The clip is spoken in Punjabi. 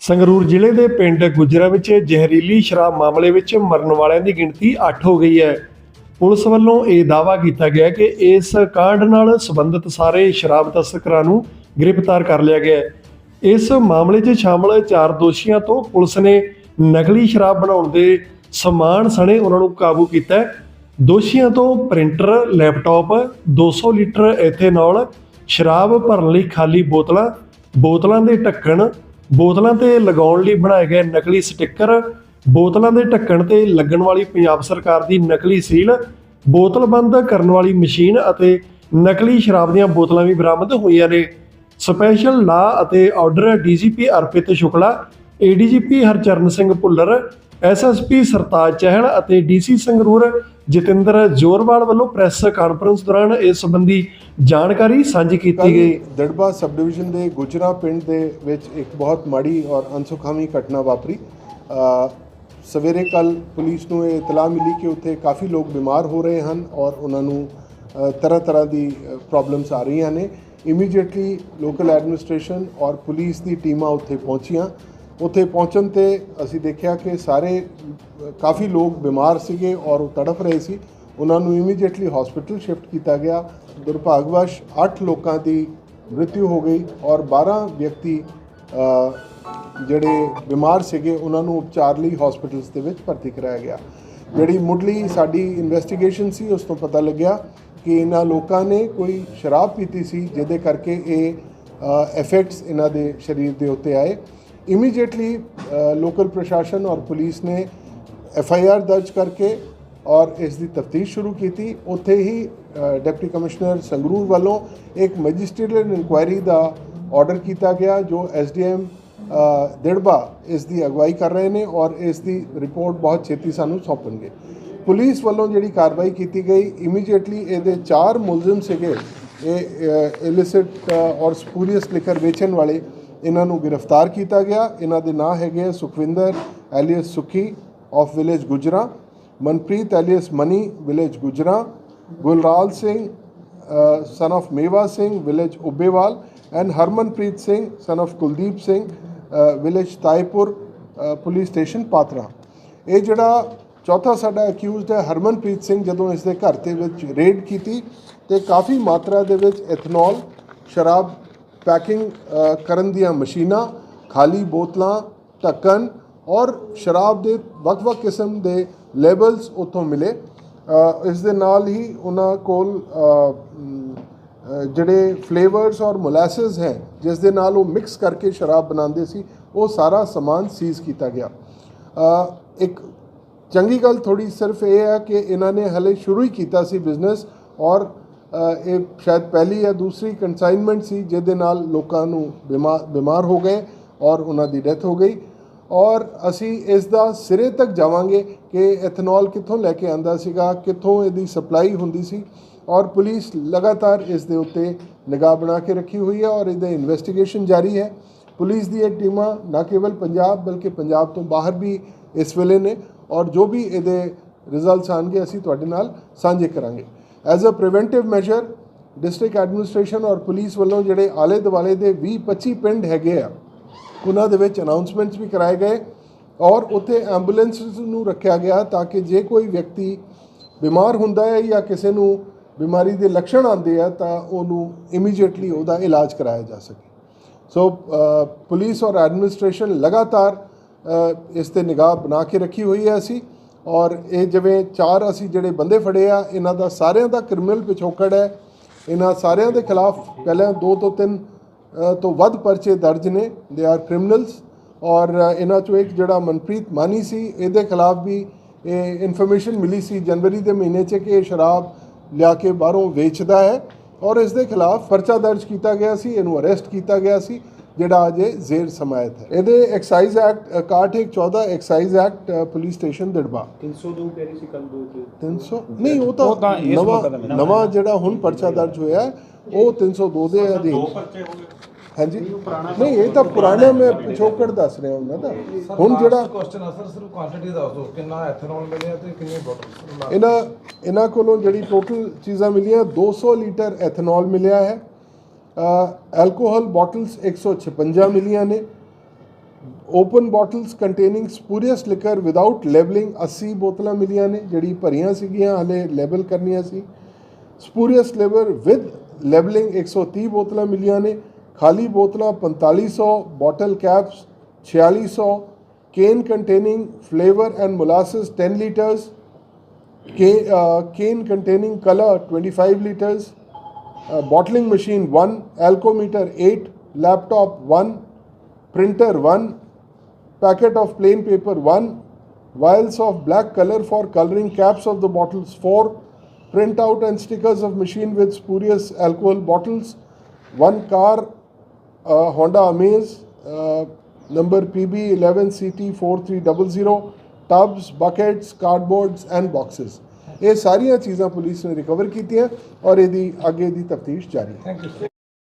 ਸੰਗਰੂਰ ਜ਼ਿਲ੍ਹੇ ਦੇ ਪਿੰਡ ਗੁਜਰਾ ਵਿੱਚ ਜ਼ਹਿਰੀਲੀ ਸ਼ਰਾਬ ਮਾਮਲੇ ਵਿੱਚ ਮਰਨ ਵਾਲਿਆਂ ਦੀ ਗਿਣਤੀ 8 ਹੋ ਗਈ ਹੈ। ਪੁਲਿਸ ਵੱਲੋਂ ਇਹ ਦਾਅਵਾ ਕੀਤਾ ਗਿਆ ਕਿ ਇਸ ਕਾਂਡ ਨਾਲ ਸੰਬੰਧਿਤ ਸਾਰੇ ਸ਼ਰਾਬ ਤਸਕਰਾਂ ਨੂੰ ਗ੍ਰਿਫਤਾਰ ਕਰ ਲਿਆ ਗਿਆ ਹੈ। ਇਸ ਮਾਮਲੇ 'ਚ ਸ਼ਾਮਲ ਚਾਰ ਦੋਸ਼ੀਆਂ ਤੋਂ ਪੁਲਿਸ ਨੇ ਨਕਲੀ ਸ਼ਰਾਬ ਬਣਾਉਣ ਦੇ ਸਮਾਨ ਸਣੇ ਉਹਨਾਂ ਨੂੰ ਕਾਬੂ ਕੀਤਾ ਦੋਸ਼ੀਆਂ ਤੋਂ ਪ੍ਰਿੰਟਰ, ਲੈਪਟਾਪ 200 ਲੀਟਰ ਐਥੇਨੋਲ ਸ਼ਰਾਬ ਭਰਨ ਲਈ ਖਾਲੀ ਬੋਤਲਾਂ ਬੋਤਲਾਂ ਦੇ ਢੱਕਣ ਬੋਤਲਾਂ ਤੇ ਲਗਾਉਣ ਲਈ ਬਣਾਏ ਗਏ ਨਕਲੀ ਸਟicker, ਬੋਤਲਾਂ ਦੇ ਢੱਕਣ ਤੇ ਲੱਗਣ ਵਾਲੀ ਪੰਜਾਬ ਸਰਕਾਰ ਦੀ ਨਕਲੀ ਸੀਲ, ਬੋਤਲ ਬੰਦ ਕਰਨ ਵਾਲੀ ਮਸ਼ੀਨ ਅਤੇ ਨਕਲੀ ਸ਼ਰਾਬ ਦੀਆਂ ਬੋਤਲਾਂ ਵੀ ਬਰਾਮਦ ਹੋਈਆਂ ਨੇ। ਸਪੈਸ਼ਲ ਲਾ ਅਤੇ order DGP Arpit Shukla, ADGP Harcharan Singh Bhullar, SSP Sartaj Chahal ਅਤੇ ਡੀਸੀ ਸੰਗਰੂਰ ਜਤਿੰਦਰ ਜੋਰਵਾਲ ਵੱਲੋਂ ਪ੍ਰੈਸ ਕਾਨਫਰੰਸ ਦੌਰਾਨ ਇਸ ਸੰਬੰਧੀ ਜਾਣਕਾਰੀ ਸਾਂਝੀ ਕੀਤੀ ਗਈ। ਦੜਬਾ ਸਬ ਡਿਵੀਜ਼ਨ ਦੇ ਗੁਜਰਾ ਪਿੰਡ ਦੇ ਵਿੱਚ ਇੱਕ ਬਹੁਤ ਮਾੜੀ ਔਰ ਅਨਸੁਖਾਵੀ ਘਟਨਾ ਵਾਪਰੀ। ਸਵੇਰੇ ਕੱਲ ਪੁਲਿਸ ਨੂੰ ਇਹ ਇਤਲਾਹ ਮਿਲੀ ਕਿ ਉੱਥੇ ਕਾਫੀ ਲੋਕ ਬਿਮਾਰ ਹੋ ਰਹੇ ਹਨ ਔਰ ਉਹਨਾਂ ਨੂੰ ਤਰ੍ਹਾਂ ਤਰ੍ਹਾਂ ਦੀ ਪ੍ਰੋਬਲਮਸ ਆ ਰਹੀਆਂ ਨੇ। ਇਮੀਡੀਏਟਲੀ ਲੋਕਲ ਐਡਮਿਨਿਸਟ੍ਰੇਸ਼ਨ ਔਰ ਪੁਲਿਸ ਦੀ ਟੀਮਾਂ ਉੱਥੇ ਪਹੁੰਚੀਆਂ। ਉੱਥੇ ਪਹੁੰਚਣ ਤੇ ਅਸੀਂ ਦੇਖਿਆ ਕਿ ਸਾਰੇ ਕਾਫੀ ਲੋਕ ਬਿਮਾਰ ਸੀਗੇ ਔਰ ਉਹ ਤੜਫ ਰਹੇ ਸੀ। ਉਹਨਾਂ ਨੂੰ ਇਮੀਡੀਏਟਲੀ ਹਸਪੀਟਲ ਸ਼ਿਫਟ ਕੀਤਾ ਗਿਆ। ਦੁਰਭਾਗਵਸ਼ 8 ਲੋਕਾਂ ਦੀ ਮ੍ਰਿਤਿੂ ਹੋ ਗਈ ਔਰ 12 ਵਿਅਕਤੀ ਜਿਹੜੇ ਬਿਮਾਰ ਸੀਗੇ, ਉਹਨਾਂ ਨੂੰ ਉਪਚਾਰ ਲਈ ਹਸਪੀਟਲਸ ਦੇ ਵਿੱਚ ਭਰਤੀ ਕਰਾਇਆ ਗਿਆ। ਜਿਹੜੀ ਮੁੱਢਲੀ ਸਾਡੀ ਇਨਵੈਸਟੀਗੇਸ਼ਨ ਸੀ, ਉਸ ਤੋਂ ਪਤਾ ਲੱਗਿਆ ਕਿ ਇਹਨਾਂ ਲੋਕਾਂ ਨੇ ਕੋਈ ਸ਼ਰਾਬ ਪੀਤੀ ਸੀ, ਜਿਹਦੇ ਕਰਕੇ ਇਹ ਇਫੈਕਟਸ ਇਹਨਾਂ ਦੇ ਸਰੀਰ ਦੇ ਉੱਤੇ ਆਏ। ਇਮੀਡੀਏਟਲੀ ਲੋਕਲ ਪ੍ਰਸ਼ਾਸਨ ਔਰ ਪੁਲਿਸ ਨੇ ਐਫ ਆਈ ਆਰ ਦਰਜ ਕਰਕੇ ਔਰ ਇਸ ਦੀ ਤਫਤੀਸ਼ ਸ਼ੁਰੂ ਕੀਤੀ। ਉੱਥੇ ਹੀ ਡਿਪਟੀ ਕਮਿਸ਼ਨਰ ਸੰਗਰੂਰ ਵੱਲੋਂ ਇੱਕ ਮੈਜਿਸਟਰੀਅਲ ਇਨਕੁਆਇਰੀ ਦਾ ਆਰਡਰ ਕੀਤਾ ਗਿਆ, ਜੋ ਐਸ ਡੀ ਐਮ ਦਿੜਬਾ ਇਸ ਦੀ ਅਗਵਾਈ ਕਰ ਰਹੇ ਨੇ ਔਰ ਇਸ ਦੀ ਰਿਪੋਰਟ ਬਹੁਤ ਛੇਤੀ ਸਾਨੂੰ ਸੌਂਪਣਗੇ। ਪੁਲਿਸ ਵੱਲੋਂ ਜਿਹੜੀ ਕਾਰਵਾਈ ਕੀਤੀ ਗਈ ਇਮੀਡੀਏਟਲੀ ਇਹਦੇ ਚਾਰ ਮੁਲਜ਼ਮ ਸੀਗੇ, ਇਹ ਇਲਿਸਿਟ ਔਰ ਸਪੂਰੀਅਸ ਲਿਕਰ ਵੇਚਣ ਵਾਲੇ, ਇਹਨਾਂ ਨੂੰ ਗ੍ਰਿਫਤਾਰ ਕੀਤਾ ਗਿਆ। ਇਹਨਾਂ ਦੇ ਨਾਂ ਹੈਗੇ Sukhwinder, alias Sukhi of village Gujra. Manpreet alias Mani, village Gujra, Gulral Singh son of Mewa Singh, village Ubbewal and Harmanpreet Singh son of Kuldeep Singh village Taipur police station Patra. ਇਹ ਜਿਹੜਾ ਚੌਥਾ ਸਾਡਾ ਅਕਿਊਜ਼ਡ ਹੈ, ਹਰਮਨਪ੍ਰੀਤ ਸਿੰਘ, ਜਦੋਂ ਇਸ ਦੇ ਘਰ ਦੇ ਵਿੱਚ ਰੇਡ ਕੀਤੀ ਤੇ ਕਾਫੀ ਮਾਤਰਾ ਦੇ ਵਿੱਚ ਐਥਨੋਲ ਸ਼ਰਾਬ ਪੈਕਿੰਗ ਕਰਨ ਦੀਆਂ ਮਸ਼ੀਨਾਂ, ਖਾਲੀ ਬੋਤਲਾਂ, ਢੱਕਣ ਔਰ ਸ਼ਰਾਬ ਦੇ ਵੱਖ-ਵੱਖ ਕਿਸਮ ਦੇ ਲੇਬਲਸ ਉੱਥੋਂ ਮਿਲੇ। ਇਸ ਦੇ ਨਾਲ ਹੀ ਉਹਨਾਂ ਕੋਲ ਜਿਹੜੇ ਫਲੇਵਰਸ ਔਰ ਮੋਲੈਸਸ ਹੈ, ਜਿਸ ਦੇ ਨਾਲ ਉਹ ਮਿਕਸ ਕਰਕੇ ਸ਼ਰਾਬ ਬਣਾਉਂਦੇ ਸੀ, ਉਹ ਸਾਰਾ ਸਮਾਨ ਸੀਜ਼ ਕੀਤਾ ਗਿਆ। ਇੱਕ ਚੰਗੀ ਗੱਲ ਥੋੜੀ ਸਿਰਫ ਇਹ ਹੈ ਕਿ ਇਹਨਾਂ ਨੇ ਹਲੇ ਸ਼ੁਰੂ ਹੀ ਕੀਤਾ ਸੀ ਬਿਜ਼ਨਸ ਔਰ ਇਹ ਸ਼ਾਇਦ ਪਹਿਲੀ ਜਾਂ ਦੂਸਰੀ ਕੰਸਾਈਨਮੈਂਟ ਸੀ, ਜਿਹਦੇ ਨਾਲ ਲੋਕਾਂ ਨੂੰ ਬਿਮਾਰ ਬਿਮਾਰ ਹੋ ਗਏ ਔਰ ਉਹਨਾਂ ਦੀ ਡੈਥ ਹੋ ਗਈ। ਔਰ ਅਸੀਂ ਇਸ ਦਾ ਸਿਰੇ ਤੱਕ ਜਾਵਾਂਗੇ ਕਿ ਇਥਨੋਲ ਕਿੱਥੋਂ ਲੈ ਕੇ ਆਂਦਾ ਸੀਗਾ, ਕਿੱਥੋਂ ਇਹਦੀ ਸਪਲਾਈ ਹੁੰਦੀ ਸੀ ਔਰ ਪੁਲਿਸ ਲਗਾਤਾਰ ਇਸ ਦੇ ਉੱਤੇ ਨਿਗਾਹ ਬਣਾ ਕੇ ਰੱਖੀ ਹੋਈ ਹੈ ਔਰ ਇਹਦੇ ਇਨਵੈਸਟੀਗੇਸ਼ਨ ਜਾਰੀ ਹੈ। ਪੁਲਿਸ ਦੀ ਇਹ ਟੀਮਾਂ ਨਾ ਕੇਵਲ ਪੰਜਾਬ ਬਲਕਿ ਪੰਜਾਬ ਤੋਂ ਬਾਹਰ ਵੀ ਇਸ ਵੇਲੇ ਨੇ ਔਰ ਜੋ ਵੀ ਇਹਦੇ ਰਿਜ਼ਲਟਸ ਆਣਗੇ ਅਸੀਂ ਤੁਹਾਡੇ ਨਾਲ ਸਾਂਝੇ ਕਰਾਂਗੇ। As a preventive measure district administration ਔਰ ਪੁਲਿਸ ਵੱਲੋਂ ਜਿਹੜੇ ਆਲੇ ਦੁਆਲੇ ਦੇ 20 25 ਪਿੰਡ ਹੈਗੇ ਆ ਉਹਨਾਂ ਦੇ ਵਿੱਚ ਅਨਾਉਂਸਮੈਂਟਸ ਵੀ ਕਰਾਏ ਗਏ ਔਰ ਉੱਥੇ ਐਂਬੂਲੈਂਸ ਨੂੰ ਰੱਖਿਆ ਗਿਆ ਤਾਂ ਕਿ ਜੇ ਕੋਈ ਵਿਅਕਤੀ ਬਿਮਾਰ ਹੁੰਦਾ ਹੈ ਜਾਂ ਕਿਸੇ ਨੂੰ ਬਿਮਾਰੀ ਦੇ ਲੱਛਣ ਆਉਂਦੇ ਆ ਤਾਂ ਉਹਨੂੰ ਇਮੀਡੀਏਟਲੀ ਉਹਦਾ ਇਲਾਜ ਕਰਾਇਆ ਜਾ ਸਕੇ। ਸੋ ਪੁਲਿਸ ਔਰ ਐਡਮਿਨਿਸਟ੍ਰੇਸ਼ਨ ਲਗਾਤਾਰ ਇਸ ਤੇ ਨਿਗਾਹ ਬਣਾ ਕੇ ਰੱਖੀ ਹੋਈ ਹੈ ਅਸੀਂ ਔਰ ਇਹ ਜਿਵੇਂ ਚਾਰ ਅਸੀਂ ਜਿਹੜੇ ਬੰਦੇ ਫੜੇ ਆ, ਇਹਨਾਂ ਦਾ ਸਾਰਿਆਂ ਦਾ ਕ੍ਰਿਮੀਨਲ ਪਿਛੋਕੜ ਹੈ। ਇਹਨਾਂ ਸਾਰਿਆਂ ਦੇ ਖਿਲਾਫ ਪਹਿਲਾਂ ਦੋ ਤੋਂ ਤਿੰਨ ਤੋਂ ਵੱਧ ਪਰਚੇ ਦਰਜ ਨੇ। ਦੇ ਆਰ ਕ੍ਰਿਮੀਨਲਸ ਔਰ ਇਹਨਾਂ ਚੋਂ ਇੱਕ ਜਿਹੜਾ ਮਨਪ੍ਰੀਤ ਮਾਨੀ ਸੀ ਇਹਦੇ ਖਿਲਾਫ ਵੀ ਇਹ ਇਨਫੋਰਮੇਸ਼ਨ ਮਿਲੀ ਸੀ ਜਨਵਰੀ ਦੇ ਮਹੀਨੇ 'ਚ ਕਿ ਇਹ ਸ਼ਰਾਬ ਲਿਆ ਕੇ ਬਾਹਰੋਂ ਵੇਚਦਾ ਹੈ ਔਰ ਇਸ ਦੇ ਖਿਲਾਫ ਪਰਚਾ ਦਰਜ ਕੀਤਾ ਗਿਆ ਸੀ ਇਹਨੂੰ ਅਰੈਸਟ ਕੀਤਾ ਗਿਆ ਸੀ ਜਿਹੜਾ ਅਜੇ ਜ਼ੇਰ ਸਮਾਇਤ ਹੈ। ਇਹਦੇ excise act 6114 excise act police station Dirba. 302 ਕਹਿ ਰਹੀ ਸੀ ਕੱਲ ਦੋ ਤੇ। 300 ਨਹੀਂ ਉਹ ਤਾਂ ਨਵਾਂ। ਨਵਾਂ ਜਿਹੜਾ ਹੁਣ ਪਰਚਾ ਦਰਜ ਹੋਇਆ ਹੈ, ਉਹ 302 ਦੇ ਅਧੀਨ। ਹਾਂਜੀ। ਨਹੀਂ ਇਹ ਤਾਂ ਪੁਰਾਣਾ ਮੈਂ ਪਿਛੋਕੜ ਦੱਸ ਰਿਹਾ ਉਹਨਾਂ ਦਾ ਹੁਣ ਜਿਹੜਾ ਕੁਐਸਚਨ ਆ ਸਰ ਸਿਰਫ ਕੁਆਂਟੀਟੀ ਦੱਸ ਦਿਓ ਕਿੰਨਾ ਐਥਨੋਲ ਮਿਲਿਆ ਤੇ ਕਿੰਨੀ ਬੋਟਲ ਇਹਨਾਂ ਇਹਨਾਂ ਕੋਲੋਂ ਜਿਹੜੀ ਟੋਟਲ ਚੀਜ਼ਾਂ ਮਿਲੀਆਂ 200 ਲੀਟਰ ਐਥਨੋਲ ਮਿਲਿਆ ਹੈ। ਅਲਕੋਹਲ ਬੋਟਲਸ 156 ਮਿਲੀਆਂ ਨੇ। Open bottles containing spurious liquor without labelling 80 ਬੋਤਲਾਂ ਮਿਲੀਆਂ ਨੇ ਜਿਹੜੀ ਭਰੀਆਂ ਸੀਗੀਆਂ ਹਲੇ ਲੈਬਲ ਕਰਨੀਆਂ ਸੀ। ਸਪੂਰੀਅਸ ਲਿਵਰ ਵਿਦ ਲੈਬਲਿੰਗ 130 ਬੋਤਲਾਂ ਮਿਲੀਆਂ ਨੇ। ਖਾਲੀ ਬੋਤਲਾਂ 4500 bottle caps 4600 cane containing flavour and molasses 10 litres cane containing color 25 liters uh, bottling machine 1 alcometer 8 laptop 1 printer 1 packet of plain paper 1 vials of black color for coloring caps of the bottles 4 printout and stickers of machine with spurious alcohol bottles one car uh, honda amaze uh, number pb 11ct 4300 tubs buckets cardboards and boxes ਇਹ ਸਾਰੀਆਂ ਚੀਜ਼ਾਂ ਪੁਲਿਸ ਨੇ ਰਿਕਵਰ ਕੀਤੀਆਂ ਔਰ ਇਹਦੀ ਅੱਗੇ ਦੀ ਤਫਤੀਸ਼ ਜਾਰੀ ਹੈ ਥੈਂਕ ਯੂ